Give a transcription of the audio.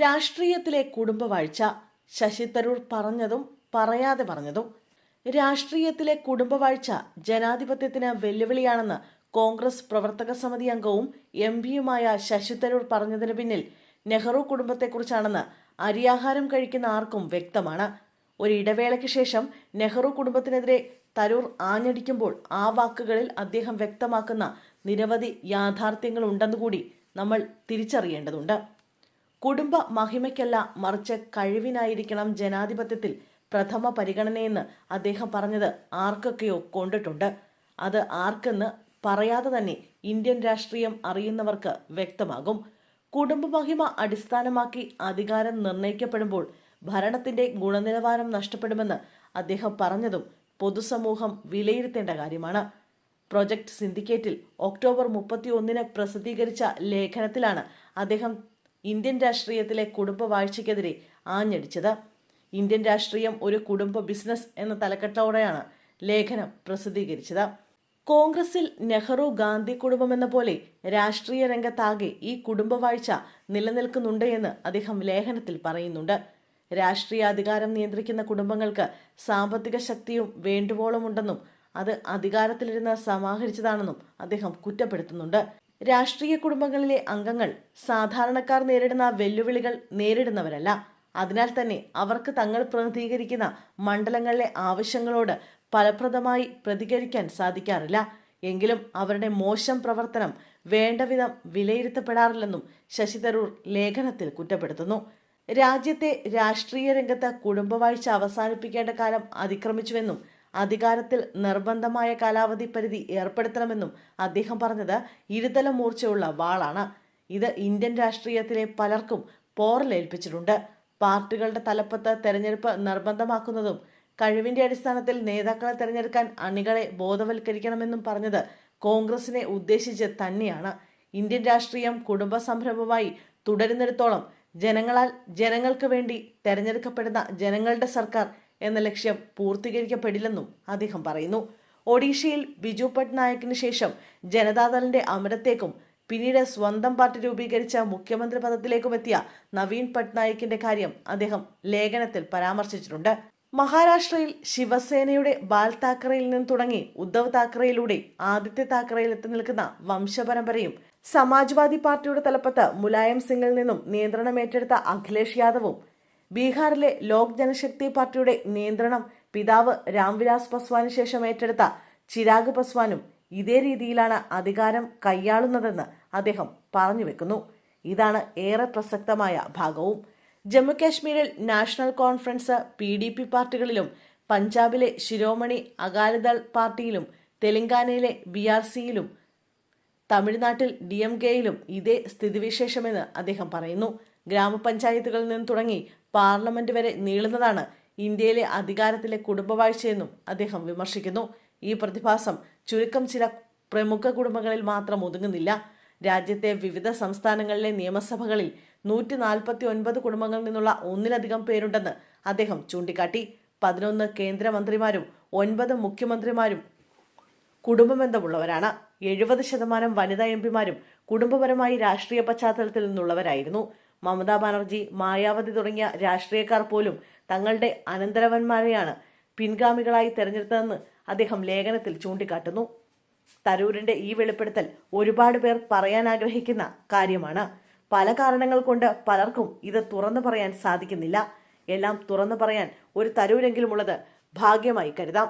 രാഷ്ട്രീയത്തിലെ കുടുംബവാഴ്ച. ശശി തരൂർ പറഞ്ഞതും പറയാതെ പറഞ്ഞതും. രാഷ്ട്രീയത്തിലെ കുടുംബവാഴ്ച ജനാധിപത്യത്തിന് വെല്ലുവിളിയാണെന്ന് കോൺഗ്രസ് പ്രവർത്തക സമിതി അംഗവും എം പിയുമായ ശശി തരൂർ പറഞ്ഞതിന് പിന്നിൽ നെഹ്റു കുടുംബത്തെക്കുറിച്ചാണെന്ന് അരിയാഹാരം കഴിക്കുന്ന ആർക്കും വ്യക്തമാണ്. ഒരു ഇടവേളയ്ക്ക് ശേഷം നെഹ്റു കുടുംബത്തിനെതിരെ തരൂർ ആഞ്ഞടിക്കുമ്പോൾ ആ വാക്കുകളിൽ അദ്ദേഹം വ്യക്തമാക്കുന്ന നിരവധി യാഥാർത്ഥ്യങ്ങളുണ്ടെന്നുകൂടി നമ്മൾ തിരിച്ചറിയേണ്ടതുണ്ട്. കുടുംബ മഹിമയ്ക്കല്ല മറിച്ച് കഴിവിനായിരിക്കണം ജനാധിപത്യത്തിൽ പ്രഥമ പരിഗണനയെന്ന് അദ്ദേഹം പറഞ്ഞത് ആർക്കൊക്കെയോ കൊണ്ടിട്ടുണ്ട്. അത് ആർക്കെന്ന് പറയാതെ തന്നെ ഇന്ത്യൻ രാഷ്ട്രീയം അറിയുന്നവർക്ക് വ്യക്തമാകും. കുടുംബ മഹിമ അടിസ്ഥാനമാക്കി അധികാരം നിർണയിക്കപ്പെടുമ്പോൾ ഭരണത്തിന്റെ ഗുണനിലവാരം നഷ്ടപ്പെടുമെന്ന് അദ്ദേഹം പറഞ്ഞതും പൊതുസമൂഹം വിലയിരുത്തേണ്ട കാര്യമാണ്. പ്രൊജക്ട് സിൻഡിക്കേറ്റിൽ ഒക്ടോബർ മുപ്പത്തി ഒന്നിന് പ്രസിദ്ധീകരിച്ച ലേഖനത്തിലാണ് അദ്ദേഹം ഇന്ത്യൻ രാഷ്ട്രീയത്തിലെ കുടുംബ വാഴ്ചയ്ക്കെതിരെ ആഞ്ഞടിച്ചത്. ഇന്ത്യൻ രാഷ്ട്രീയം ഒരു കുടുംബ ബിസിനസ് എന്ന തലക്കെട്ടോടെയാണ് ലേഖനം പ്രസിദ്ധീകരിച്ചത്. കോൺഗ്രസിൽ നെഹ്റു ഗാന്ധി കുടുംബം എന്ന പോലെ രാഷ്ട്രീയ രംഗത്താകെ ഈ കുടുംബവാഴ്ച നിലനിൽക്കുന്നുണ്ട് എന്ന് അദ്ദേഹം ലേഖനത്തിൽ പറയുന്നുണ്ട്. രാഷ്ട്രീയ അധികാരം നിയന്ത്രിക്കുന്ന കുടുംബങ്ങൾക്ക് സാമ്പത്തിക ശക്തിയും വേണ്ടുവോളമുണ്ടെന്നും അത് അധികാരത്തിലിരുന്ന് സമാഹരിച്ചതാണെന്നും അദ്ദേഹം കുറ്റപ്പെടുത്തുന്നുണ്ട്. രാഷ്ട്രീയ കുടുംബങ്ങളിലെ അംഗങ്ങൾ സാധാരണക്കാർ നേരിടുന്ന വെല്ലുവിളികൾ നേരിടുന്നവരല്ല. അതിനാൽ തന്നെ അവർക്ക് തങ്ങൾ പ്രതിനിധീകരിക്കുന്ന മണ്ഡലങ്ങളിലെ ആവശ്യങ്ങളോട് ഫലപ്രദമായി പ്രതികരിക്കാൻ സാധിക്കാറില്ല. എങ്കിലും അവരുടെ മോശം പ്രവർത്തനം വേണ്ടവിധം വിലയിരുത്തപ്പെടാറില്ലെന്നും ശശി തരൂർ ലേഖനത്തിൽ കുറ്റപ്പെടുത്തുന്നു. രാജ്യത്തെ രാഷ്ട്രീയ രംഗത്ത് കുടുംബവാഴ്ച അവസാനിപ്പിക്കേണ്ട കാലം അതിക്രമിച്ചുവെന്നും അധികാരത്തിൽ നിർബന്ധമായ കാലാവധി പരിധി ഏർപ്പെടുത്തണമെന്നും അദ്ദേഹം പറഞ്ഞത് ഇരുതല മൂർച്ചയുള്ള വാളാണ്. ഇത് ഇന്ത്യൻ രാഷ്ട്രീയത്തിലെ പലർക്കും പോറലേൽപ്പിച്ചിട്ടുണ്ട്. പാർട്ടികളുടെ തലപ്പത്ത് തെരഞ്ഞെടുപ്പ് നിർബന്ധമാക്കുന്നതും കഴിവിന്റെ അടിസ്ഥാനത്തിൽ നേതാക്കളെ തിരഞ്ഞെടുക്കാൻ അണികളെ ബോധവൽക്കരിക്കണമെന്നും പറഞ്ഞത് കോൺഗ്രസിനെ ഉദ്ദേശിച്ച് തന്നെയാണ്. ഇന്ത്യൻ രാഷ്ട്രീയം കുടുംബ സംരംഭമായി തുടരുന്നിടത്തോളം ജനങ്ങളാൽ ജനങ്ങൾക്ക് വേണ്ടി തെരഞ്ഞെടുക്കപ്പെടുന്ന ജനങ്ങളുടെ സർക്കാർ എന്ന ലക്ഷ്യം പൂർത്തീകരിക്കപ്പെടില്ലെന്നും അദ്ദേഹം പറയുന്നു. ഒഡീഷയിൽ ബിജു പട്നായക്കിന് ശേഷം ജനതാദളിന്റെ അമരത്തേക്കും പിന്നീട് സ്വന്തം പാർട്ടി രൂപീകരിച്ച മുഖ്യമന്ത്രി പദത്തിലേക്കും എത്തിയ നവീൻ പട്നായിക്കിന്റെ കാര്യം അദ്ദേഹം ലേഖനത്തിൽ പരാമർശിച്ചിട്ടുണ്ട്. മഹാരാഷ്ട്രയിൽ ശിവസേനയുടെ ബാൽ താക്കറയിൽ നിന്ന് തുടങ്ങി ഉദ്ധവ് താക്കറയിലൂടെ ആദിത്യ താക്കറയിൽ എത്തി നിൽക്കുന്ന വംശപരമ്പരയും സമാജ്വാദി പാർട്ടിയുടെ തലപ്പത്ത് മുലായം സിംഗിൽ നിന്നും നിയന്ത്രണം ഏറ്റെടുത്ത അഖിലേഷ് യാദവും ബീഹാറിലെ ലോക് ജനശക്തി പാർട്ടിയുടെ നിയന്ത്രണം പിതാവ് രാംവിലാസ് പസ്വാന് ശേഷം ഏറ്റെടുത്ത ചിരാഗ് പസ്വാനും ഇതേ രീതിയിലാണ് അധികാരം കൈയാളുന്നതെന്ന് അദ്ദേഹം പറഞ്ഞു വെക്കുന്നു. ഇതാണ് ഏറെ പ്രസക്തമായ ഭാഗവും. ജമ്മു കാശ്മീരിൽ national conference P D P പാർട്ടികളിലും പഞ്ചാബിലെ ശിരോമണി അകാലിദൾ പാർട്ടിയിലും തെലങ്കാനയിലെ ബി ആർ സിയിലും തമിഴ്നാട്ടിൽ ഡി എം കെയിലും ഇതേ സ്ഥിതിവിശേഷമെന്ന് അദ്ദേഹം പറയുന്നു. ഗ്രാമപഞ്ചായത്തുകളിൽ നിന്ന് തുടങ്ങി പാർലമെന്റ് വരെ നീളുന്നതാണ് ഇന്ത്യയിലെ അധികാരത്തിലെ കുടുംബവാഴ്ചയെന്നും അദ്ദേഹം വിമർശിക്കുന്നു. ഈ പ്രതിഭാസം ചുരുക്കം ചില പ്രമുഖ കുടുംബങ്ങളിൽ മാത്രം ഒതുങ്ങുന്നില്ല. രാജ്യത്തെ വിവിധ സംസ്ഥാനങ്ങളിലെ നിയമസഭകളിൽ നൂറ്റി നാൽപ്പത്തി ഒൻപത് കുടുംബങ്ങളിൽ നിന്നുള്ള ഒന്നിലധികം പേരുണ്ടെന്ന് അദ്ദേഹം ചൂണ്ടിക്കാട്ടി. പതിനൊന്ന് കേന്ദ്രമന്ത്രിമാരും ഒൻപത് മുഖ്യമന്ത്രിമാരും കുടുംബബന്ധമുള്ളവരാണ്. എഴുപത് ശതമാനം വനിതാ എം പിമാരും കുടുംബപരമായി രാഷ്ട്രീയ പശ്ചാത്തലത്തിൽ നിന്നുള്ളവരായിരുന്നു. മമതാ ബാനർജി മായാവതി തുടങ്ങിയ രാഷ്ട്രീയക്കാർ പോലും തങ്ങളുടെ അനന്തരവന്മാരെയാണ് പിൻഗാമികളായി തെരഞ്ഞെടുത്തതെന്ന് അദ്ദേഹം ലേഖനത്തിൽ ചൂണ്ടിക്കാട്ടുന്നു. തരൂരിന്റെ ഈ വെളിപ്പെടുത്തൽ ഒരുപാട് പേർ പറയാൻ ആഗ്രഹിക്കുന്ന കാര്യമാണ്. പല കാരണങ്ങൾ കൊണ്ട് പലർക്കും ഇത് തുറന്നു പറയാൻ സാധിക്കുന്നില്ല. എല്ലാം തുറന്നു പറയാൻ ഒരു തരൂരെങ്കിലും ഉള്ളത് ഭാഗ്യമായി കരുതാം.